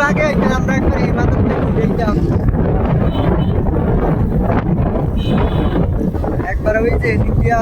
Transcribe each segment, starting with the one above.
একটু আমরা একবার এই মাধ্যমে দেখতাম একবার ওই যে দিয়া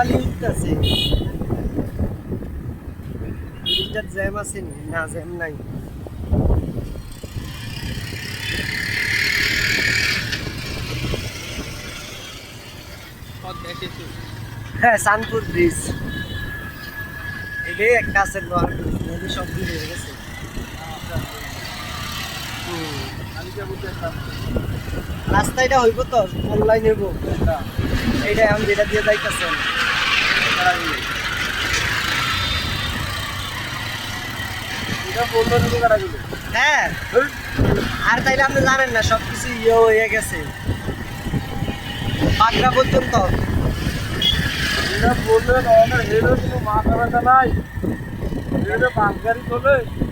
উঠতেছে ব্রিজটার জ্যাম আছে না? জ্যাম নাই। হ্যাঁ সানপুর ব্রিজ এটাই একটা আছে লোহার ব্রিজ সব ব্রিজ হয়ে গেছে। রাস্তা এটা হইব তো অনলাইন হইব। এইটা এখন যেটা দিয়ে যাইতেছেন হ্যাঁ। আর তাইলে আপনি জানেন না সব কিছু ইয়ে হয়ে গেছে। পাকড়া পর্যন্ত। মাথা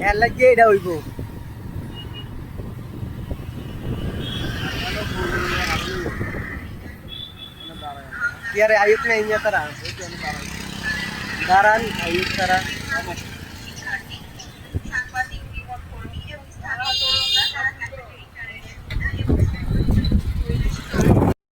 এর লাগিয়ে এটা হইব। ત્યારે આયુક્તને અહીંયા તરા તારા આયુક્ત તરા